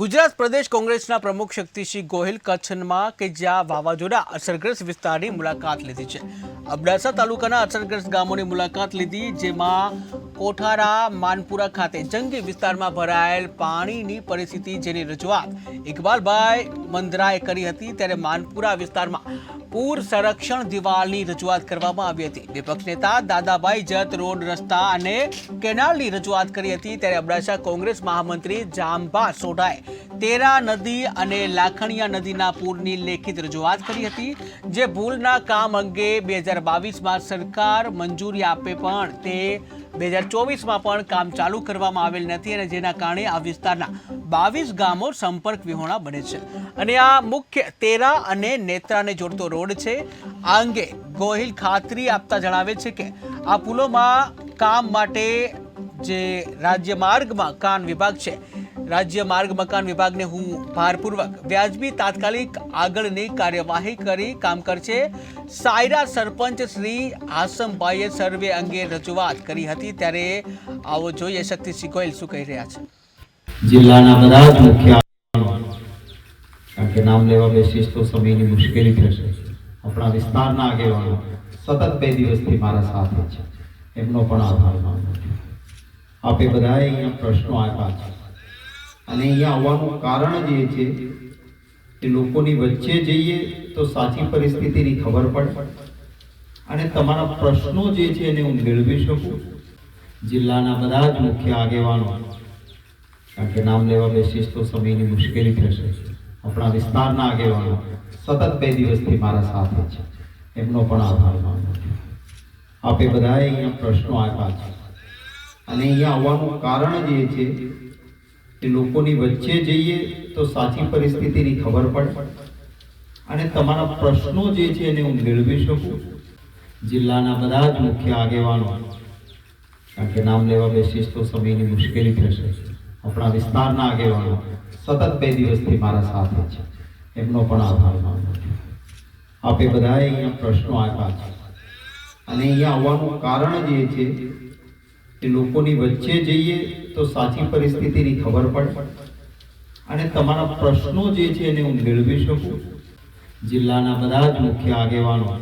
ગુજરાત પ્રદેશ કોંગ્રેસના પ્રમુખ શક્તિસિંહ ગોહિલ કચ્છમાં કે જ્યાં વાવાઝોડા અસરગ્રસ્ત વિસ્તારની મુલાકાત લીધી છે. અબડાસા તાલુકાના અસરગ્રસ્ત ગામોની મુલાકાત લીધી, જેમાં કોઠારા, માનપુરા ખાતે જંગી વિસ્તારમાં ભરાયેલ પાણીની પરિસ્થિતિ જેની રજૂઆત ઇકબાલભાઈ મંદરાએ કરી હતી ત્યારે માનપુરા વિસ્તારમાં પૂર સંરક્ષણ દિવાલની રજૂઆત કરવામાં આવી હતી. વિપક્ષ નેતા દાદાભાઈ જત રોડ રસ્તા અને કેનાલની રજૂઆત કરી હતી ત્યારે અબડાસા કોંગ્રેસ મહામંત્રી જાંબા સોઢાએ તેરા નદી અને લાખણીયા નદીના પૂરની લેખિત રજૂઆત કરી હતી, જે ભૂલના કામ અંગે બે હજાર બાવીસમાં સરકાર મંજૂરી આપે પણ તે બે હજાર ચોવીસમાં પણ કામ ચાલુ કરવામાં આવેલ નથી અને જેના કારણે આ વિસ્તારના બાવીસ ગામો સંપર્ક વિહોણા બને છે. અને આ મુખ્ય તેરા અને નેત્રાને જોડતો રોડ છે. આ અંગે ગોહિલ ખાતરી આપતા જણાવે છે કે આ પુલોમાં કામ માટે જે રાજ્ય માર્ગ મકાન વિભાગ છે. રાજ્ય માર્ગ મકાન વિભાગને હું ભારપૂર્વક વ્યાજબી તાત્કાલિક આગળની કાર્યવાહી કરી કામ કરશે. સાયરા સરપંચ શ્રી આસમભાઈએ સર્વે અંગે રજૂઆત કરી હતી. ત્યારે આવો જોઈએ શક્તિસિંહ ગોયલ શું કહી રહ્યા છે. જિલ્લાના બધા જ મુખ્ય કારણ કે નામ લેવા બેસીશ તો સમયની મુશ્કેલી થશે. આપણા વિસ્તારના આગેવાનો સતત બે દિવસથી મારા સાથે છે. એમનો પણ આભાર માનું છું. આપે બધાએ અહીંયા પ્રશ્નો આપ્યા છે. અને અહીંયા આવવાનું કારણ જે છે કે લોકોની વચ્ચે જઈએ તો સાચી પરિસ્થિતિની ખબર પડે. અને તમારા પ્રશ્નો જે છે એને હું મેળવી શકું. જિલ્લાના બધા જ મુખ્ય આગેવાનો, કારણ કે નામ લેવા બેસીશ તો સમયની મુશ્કેલી થશે. આપણા વિસ્તારના આગેવાનો સતત બે દિવસથી મારા સાથે છે. એમનો પણ આભાર માનું આપે બધાએ અહીંયા પ્રશ્નો આપ્યા છે. અને અહીંયા આવવાનું કારણ જે છે કે લોકોની વચ્ચે જઈએ તો સાચી પરિસ્થિતિની ખબર પડે. અને તમારા પ્રશ્નો જે છે એને હું મેળવી શકું. જિલ્લાના બધા જ મુખ્ય આગેવાનો, કારણ કે નામ લેવા બેસીશ તો સમયની મુશ્કેલી થશે. આપણા વિસ્તારના આગેવાનો સતત બે દિવસથી મારા સાથે છે. એમનો પણ આભાર માનું આપે બધાએ અહીંયા પ્રશ્નો આપ્યા છે. અને અહીંયા આવવાનું કારણ જે છે કે લોકોની વચ્ચે જઈએ તો સાચી પરિસ્થિતિની ખબર પડે. અને તમારા પ્રશ્નો જે છે એને હું મેળવી શકું. જિલ્લાના બધા જ મુખ્ય આગેવાનો